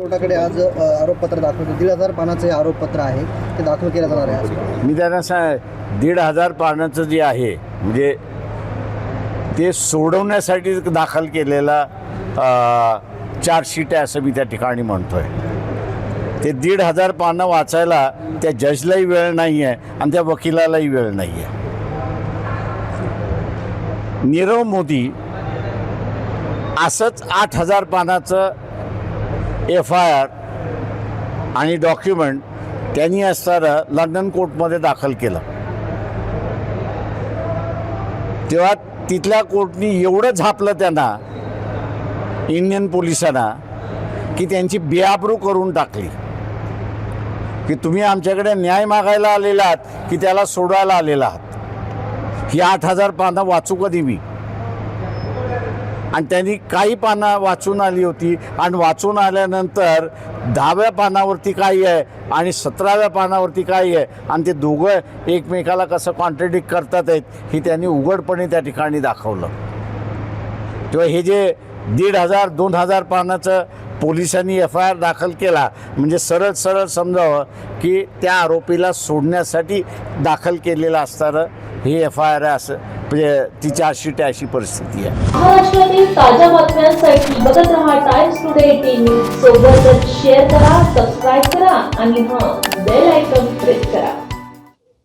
कोर्टाकडे आज आरोपपत्र दाखल दीड हजार पानाचं हे आरोपपत्र आहे. ते दाखल केलं जाणार आहे मी त्यांना सांग दीड हजार पानाचं जे आहे म्हणजे ते सोडवण्यासाठी दाखल केलेला चार्जशीट आहे असं मी त्या ठिकाणी म्हणतोय. ते दीड हजार पानं वाचायला त्या जजलाही वेळ नाही आहे आणि त्या वकिलालाही वेळ नाही आहे नीरव मोदी असंच आठ हजार पानाचं एफ आय आर आणि डॉक्युमेंट त्यांनी असताना लंडन कोर्टमध्ये दाखल केलं. तेव्हा तिथल्या कोर्टनी एवढं झापलं त्यांना इंडियन पोलिसांना की त्यांची बेआबरू करून टाकली. की तुम्ही आमच्याकडे न्याय मागायला आलेला आहात की त्याला सोडायला आलेला आहात. ही आठ हजार पानं वाचू कधी मी? आणि त्यांनी काही पानं वाचून आली होती. आणि वाचून आल्यानंतर दहाव्या पानावरती काय आहे आणि सतराव्या पानावरती काय आहे. आणि ते दोघं एकमेकाला कसं कॉन्ट्रडिक्ट करतात आहेत ही त्यांनी उघडपणे त्या ठिकाणी दाखवलं. किंवा हे जे दीड हजार दोन हजार पानाचं पोलिसांनी एफ आय आर दाखल केला म्हणजे सरळ सरळ समजावं की त्या आरोपीला सोडण्यासाठी दाखल केलेलं असणारं हे एफ आय आर आहे असं. म्हणजे ती अशी आहे अशी परिस्थिती आहे. महाराष्ट्रातील ताज्या बातम्यांसाठी बघत राहा टाइम्स टुडे एटीन न्यूज सोबतच शेअर करा सबस्क्राईब करा आणि हां बेल आयकॉन प्रेस करा.